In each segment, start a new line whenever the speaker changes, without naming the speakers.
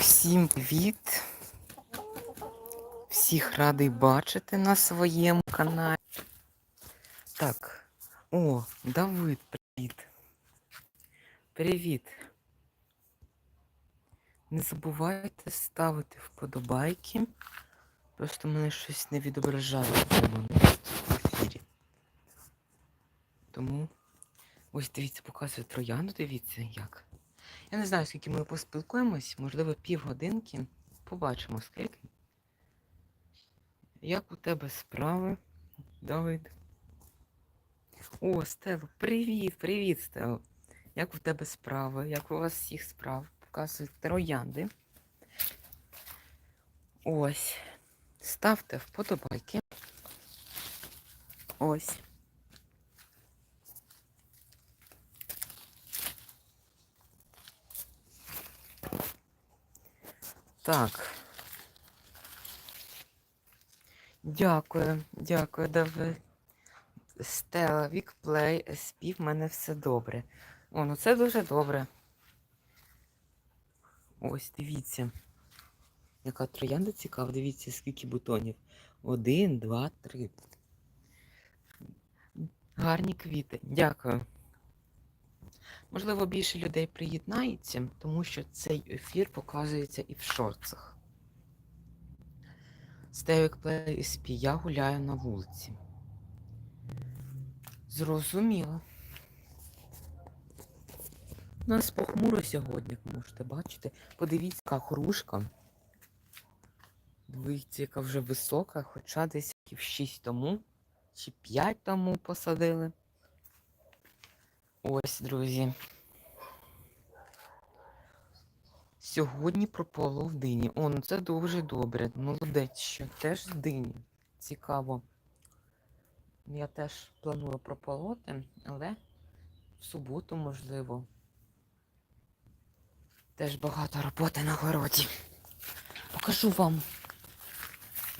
Усім привіт! Всіх радий бачити на своєму каналі. Так, о, Давид, привіт. Привіт. Не забувайте ставити вподобайки. Просто мене щось не відображає в ефірі. Тому ось дивіться, показую трояну, дивіться як. Я не знаю, скільки ми поспілкуємось, можливо, півгодинки. Побачимо скільки. Як у тебе справи, Давид? О, Стело, привіт, привіт, Стело. Як у тебе справи? Як у вас всіх справ? Показують троянди. Ось. Ставте вподобайки. Ось. Так. Дякую, дякую, Давид. Стела, Вікплей, спів, в мене все добре. О, ну це дуже добре. Ось, дивіться. Яка троянда цікава, дивіться, скільки бутонів. Один, два, три. Гарні квіти. Дякую. Можливо, більше людей приєднається, тому що цей ефір показується і в шорцах. Стевик Плей SP. Я гуляю на вулиці. Зрозуміло. У нас похмуро сьогодні, як можете бачити. Подивіться, яка хрушка. Дивіться, яка вже висока, хоча десь років 6 тому чи 5 тому посадили. Ось, друзі. Сьогодні прополов дині. О, ну це дуже добре. Молодець, що теж з дині. Цікаво. Я теж планую прополоти, але в суботу, можливо. Теж багато роботи на городі. Покажу вам.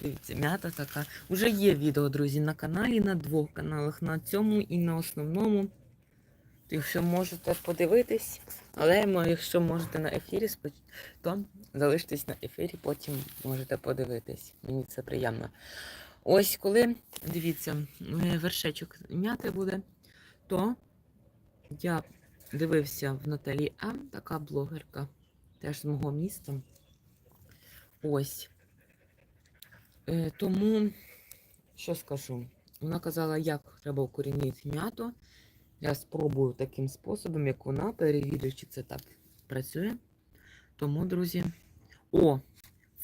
Дивіться, м'ята така. Уже є відео, друзі, на каналі, на двох каналах, на цьому і на основному. Якщо можете подивитись, але якщо можете на ефірі, то залиштесь на ефірі, потім можете подивитись. Мені це приємно. Ось коли, дивіться, е, вершечок м'яти буде, то я дивився в Наталі М, така блогерка, теж з мого міста. Ось. Е, Тому, що скажу? Вона казала, як треба укорінити м'яту. Я спробую таким способом, як вона, перевірю, чи це так працює. Тому, друзі. О,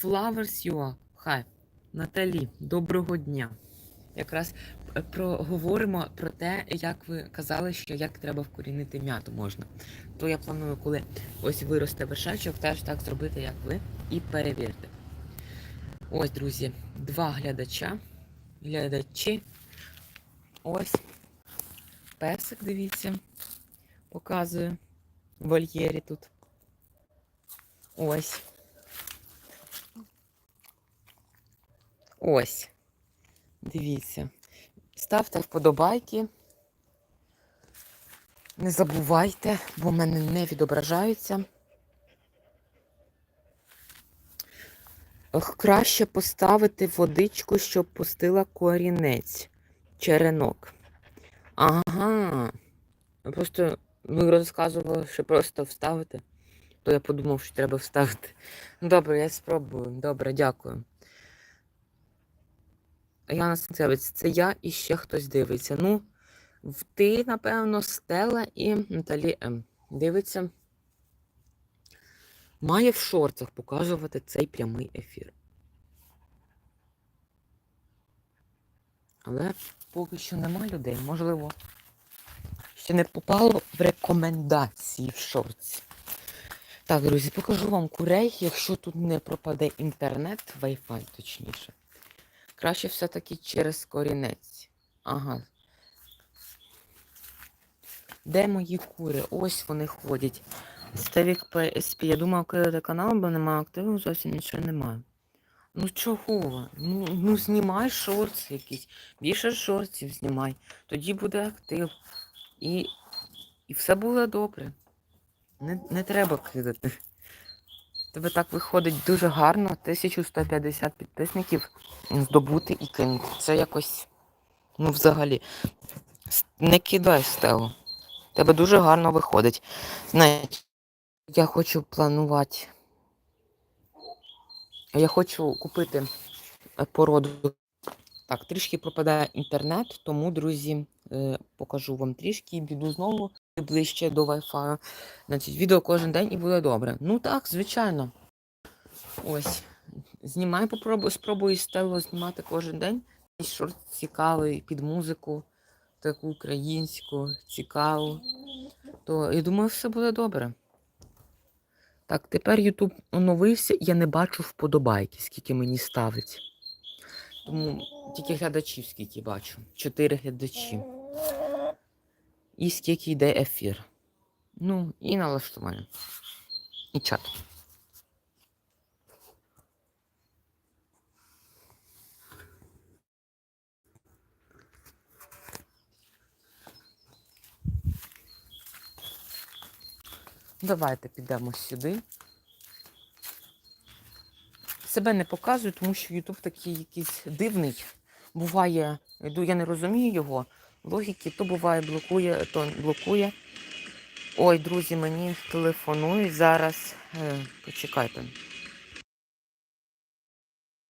Flowers UA. Хай. Наталі, доброго дня. Якраз е, проговоримо про те, як ви казали, що як треба вкорінити м'яту можна. То я планую, коли ось виросте вершечок, теж так зробити, як ви, і перевірте. Ось, друзі, два глядача. Глядачі. Ось. Песик, дивіться, показую в вольєрі тут. Ось. Ось. Дивіться. Ставте вподобайки. Не забувайте, бо в мене не відображаються. Краще поставити водичку, щоб пустила корінець, черенок. Ага. Просто ви розказували, що просто вставити. То я подумав, що треба вставити. Добре, я спробую. Добре, дякую. Яна Станцевець, це я і ще хтось дивиться. Ну, ти, напевно, Стела і Наталі М. Дивиться. Має в шорцах показувати цей прямий ефір. Але поки що нема людей. Можливо, ще не попало в рекомендації в шорці. Так, друзі, покажу вам курей, якщо тут не пропаде інтернет, Wi-Fi точніше. Краще все-таки через корінець. Ага. Де мої кури? Ось вони ходять. Ставік PSP. Я думав, кидати канал, бо немає активу, зовсім нічого немає. Ну чого? Ну, ну знімай шорти якісь. Більше шортів знімай. Тоді буде актив. І, і все буде добре. Не, не треба кидати. Тебе так виходить дуже гарно. 1150 підписників здобути і кинути. Це якось, ну, взагалі. Не кидай стелу. Тебе дуже гарно виходить. Знаєш, я хочу планувати. Я хочу купити е, породу. Так, трішки пропадає інтернет, тому, друзі, е, покажу вам трішки, піду знову ближче до Wi-Fi. Значить, відео кожен день і буде добре. Ну так, звичайно. Ось. Знімай, попробуй, спробуй стелу знімати кожен день. І шорт цікавий під музику, таку українську, цікаву. То я думаю, все буде добре. Так, тепер Ютуб оновився, я не бачу вподобайки, скільки мені ставить. Тому тільки глядачів скільки бачу. Чотири глядачі. І скільки йде ефір. Ну, і налаштування. І чат. Давайте підемо сюди. Себе не показую, тому що YouTube такий якийсь дивний. Буває, я не розумію його логіки, то буває блокує, то блокує. Ой, друзі, мені телефонують зараз. Е, почекайте.